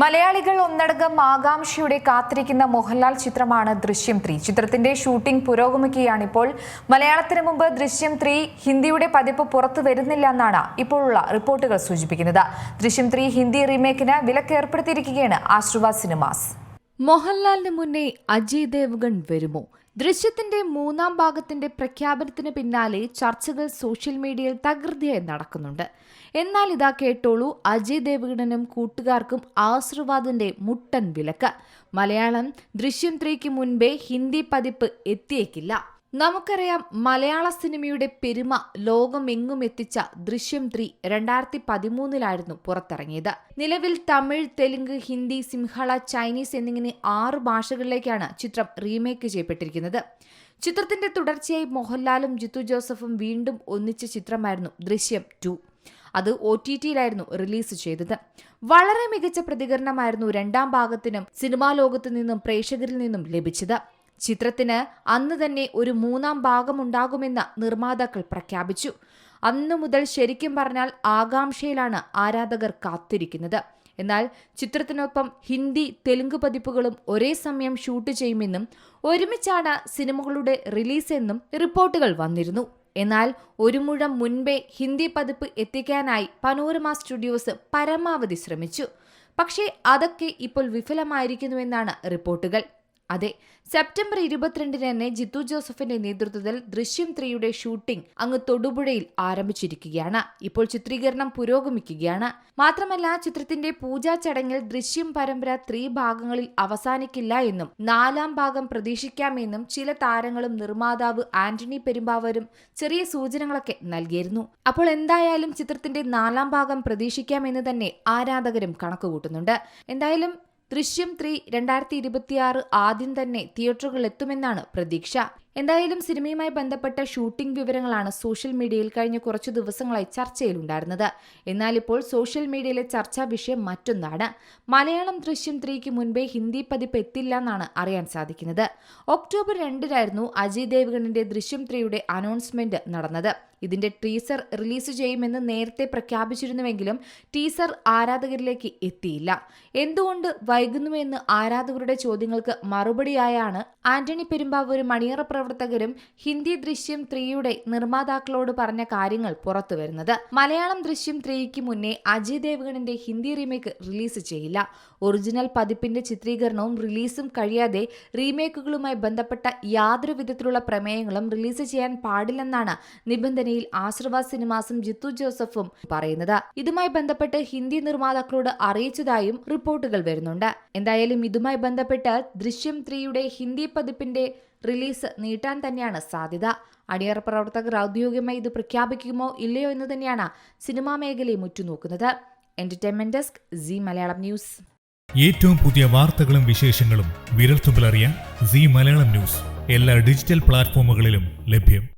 മലയാളികൾ ഒന്നടങ്കം ആകാംക്ഷയുടെ കാത്തിരിക്കുന്ന മോഹൻലാൽ ചിത്രമാണ് ദൃശ്യം ത്രീ. ചിത്രത്തിന്റെ ഷൂട്ടിംഗ് പുരോഗമിക്കുകയാണിപ്പോൾ മലയാളത്തിന് മുമ്പ് ദൃശ്യം ത്രീ ഹിന്ദിയുടെ പതിപ്പ് പുറത്തു വരുന്നില്ല എന്നാണ് ഇപ്പോഴുള്ള റിപ്പോർട്ടുകൾ സൂചിപ്പിക്കുന്നത്. ദൃശ്യം ത്രീ ഹിന്ദി റീമേക്കിന് വിലക്ക് ഏർപ്പെടുത്തിയിരിക്കുകയാണ് ആശ്രുവ സിനിമാസ്. മോഹൻലാലിന് മുന്നേ അജയ് ദേവ്ഗൺ വരുമോ? ദൃശ്യത്തിന്റെ മൂന്നാം ഭാഗത്തിന്റെ പ്രഖ്യാപനത്തിന് പിന്നാലെ ചർച്ചകൾ സോഷ്യൽ മീഡിയയിൽ തകൃതിയായി നടക്കുന്നുണ്ട്. എന്നാൽ ഇതാ കേട്ടോളൂ അജയ് ദേവ്ഗണനും കൂട്ടുകാർക്കും ആശീർവാദിന്റെ മുട്ടൻ വിലക്ക് മലയാളം ദൃശ്യം ത്രീക്ക് മുൻപേ ഹിന്ദി പതിപ്പ് എത്തിയേക്കില്ല. നമുക്കറിയാം മലയാള സിനിമയുടെ പെരുമ ലോകമെങ്ങും എത്തിച്ച ദൃശ്യം ത്രീ രണ്ടായിരത്തി പതിമൂന്നിലായിരുന്നു പുറത്തിറങ്ങിയത്. നിലവിൽ തമിഴ് തെലുങ്ക് ഹിന്ദി സിംഹള ചൈനീസ് എന്നിങ്ങനെ ആറ് ഭാഷകളിലേക്കാണ് ചിത്രം റീമേക്ക് ചെയ്യപ്പെട്ടിരിക്കുന്നത്. ചിത്രത്തിന്റെ തുടർച്ചയായി മോഹൻലാലും ജിത്തു ജോസഫും വീണ്ടും ഒന്നിച്ച ചിത്രമായിരുന്നു ദൃശ്യം ടു. അത് ഒ ടി ടിയിലായിരുന്നു റിലീസ് ചെയ്തത്. വളരെ മികച്ച പ്രതികരണമായിരുന്നു രണ്ടാം ഭാഗത്തിനും സിനിമാ ലോകത്തു നിന്നും പ്രേക്ഷകരിൽ നിന്നും ലഭിച്ചത്. ചിത്രത്തിന് അന്ന് തന്നെ ഒരു മൂന്നാം ഭാഗമുണ്ടാകുമെന്ന് നിർമ്മാതാക്കൾ പ്രഖ്യാപിച്ചു. അന്നു മുതൽ ശരിക്കും പറഞ്ഞാൽ ആകാംക്ഷയിലാണ് ആരാധകർ കാത്തിരിക്കുന്നത്. എന്നാൽ ചിത്രത്തിനൊപ്പം ഹിന്ദി തെലുങ്ക് പതിപ്പുകളും ഒരേ സമയം ഷൂട്ട് ചെയ്യുമെന്നും ഒരുമിച്ചാണ് സിനിമകളുടെ റിലീസ് എന്നും റിപ്പോർട്ടുകൾ വന്നിരുന്നു. എന്നാൽ ഒരു മുഴം മുൻപേ ഹിന്ദി പതിപ്പ് എത്തിക്കാനായി പനോരമ സ്റ്റുഡിയോസ് പരമാവധി ശ്രമിച്ചു. പക്ഷേ അതൊക്കെ ഇപ്പോൾ വിഫലമായിരിക്കുന്നുവെന്നാണ് റിപ്പോർട്ടുകൾ. അതെ സെപ്റ്റംബർ ഇരുപത്തിരണ്ടിന് തന്നെ ജിത്തു ജോസഫിന്റെ നേതൃത്വത്തിൽ ദൃശ്യം ത്രീയുടെ ഷൂട്ടിംഗ് അങ്ങ് തൊടുപുഴയിൽ ആരംഭിച്ചിരിക്കുകയാണ്. ഇപ്പോൾ ചിത്രീകരണം പുരോഗമിക്കുകയാണ്. മാത്രമല്ല ചിത്രത്തിന്റെ പൂജാ ചടങ്ങിൽ ദൃശ്യം പരമ്പര ത്രീ ഭാഗങ്ങളിൽ അവസാനിക്കില്ല എന്നും നാലാം ഭാഗം പ്രതീക്ഷിക്കാമെന്നും ചില താരങ്ങളും നിർമ്മാതാവ് ആന്റണി പെരുമ്പാവരും ചെറിയ സൂചനകളൊക്കെ നൽകിയിരുന്നു. അപ്പോൾ എന്തായാലും ചിത്രത്തിന്റെ നാലാം ഭാഗം പ്രതീക്ഷിക്കാമെന്ന് തന്നെ ആരാധകരും കണക്കുകൂട്ടുന്നുണ്ട്. എന്തായാലും ദൃശ്യം ത്രീ രണ്ടായിരത്തി ഇരുപത്തിയാറ് ആദ്യം തന്നെ തിയേറ്ററുകളിലെത്തുമെന്നാണ് പ്രതീക്ഷ. എന്തായാലും സിനിമയുമായി ബന്ധപ്പെട്ട ഷൂട്ടിംഗ് വിവരങ്ങളാണ് സോഷ്യൽ മീഡിയയിൽ കഴിഞ്ഞ കുറച്ചു ദിവസങ്ങളായി ചർച്ചയിലുണ്ടായിരുന്നത്. എന്നാൽ ഇപ്പോൾ സോഷ്യൽ മീഡിയയിലെ ചർച്ചാ വിഷയം മറ്റൊന്നാണ്. മലയാളം ദൃശ്യം ത്രീക്ക് മുൻപേ ഹിന്ദി പതിപ്പ് എത്തില്ല എന്നാണ് അറിയാൻ സാധിക്കുന്നത്. ഒക്ടോബർ രണ്ടിനായിരുന്നു അജയ് ദേവ്ഗണിന്റെ ദൃശ്യം ത്രീയുടെ അനൗൺസ്മെന്റ് നടന്നത്. ഇതിന്റെ ടീസർ റിലീസ് ചെയ്യുമെന്ന് നേരത്തെ പ്രഖ്യാപിച്ചിരുന്നുവെങ്കിലും ടീസർ ആരാധകരിലേക്ക് എത്തിയില്ല. എന്തുകൊണ്ട് വൈകുന്നുവെന്ന് ആരാധകരുടെ ചോദ്യങ്ങൾക്ക് മറുപടിയായാണ് ആന്റണി പെരുമ്പാവൂർ മണിയറ പ്രവർത്തകരും ഹിന്ദി ദൃശ്യം ത്രീയുടെ നിർമ്മാതാക്കളോട് പറഞ്ഞ കാര്യങ്ങൾ പുറത്തുവരുന്നത് മലയാളം ദൃശ്യം ത്രീക്ക് മുന്നേ അജയ് ദേവ്ഗണിന്റെ ഹിന്ദി റീമേക്ക് റിലീസ് ചെയ്യില്ല. ഒറിജിനൽ പതിപ്പിന്റെ ചിത്രീകരണവും റിലീസും കഴിയാതെ റീമേക്കുകളുമായി ബന്ധപ്പെട്ട യാതൊരു വിധത്തിലുള്ള പ്രമേയങ്ങളും റിലീസ് ചെയ്യാൻ പാടില്ലെന്നാണ് നിബന്ധനയിൽ ആശ്രവ സിനിമാസും ജിത്തു ജോസഫും പറയുന്നത്. ഇതുമായി ബന്ധപ്പെട്ട് ഹിന്ദി നിർമ്മാതാക്കളോട് അറിയിച്ചതായും റിപ്പോർട്ടുകൾ വരുന്നുണ്ട്. എന്തായാലും ഇതുമായി ബന്ധപ്പെട്ട് ദൃശ്യം ത്രീയുടെ ഹിന്ദി പതിപ്പിന്റെ റിലീസ് നീട്ടാൻ തന്നെയാണ് സാധ്യത. അണിയറ പ്രവർത്തകർ ഔദ്യോഗികമായി ഇത് പ്രഖ്യാപിക്കുമോ ഇല്ലയോ എന്ന് തന്നെയാണ് സിനിമാ മേഖലയെ മുറ്റുനോക്കുന്നത് entertainment desk Zee Malayalam news. ഏറ്റവും പുതിയ വാർത്തകളും വിശേഷങ്ങളും വിരൽത്തുമ്പിലറിയാൻ സി മലയാളം ന്യൂസ്. എല്ലാ ഡിജിറ്റൽ പ്ലാറ്റ്ഫോമുകളിലും ലഭ്യം.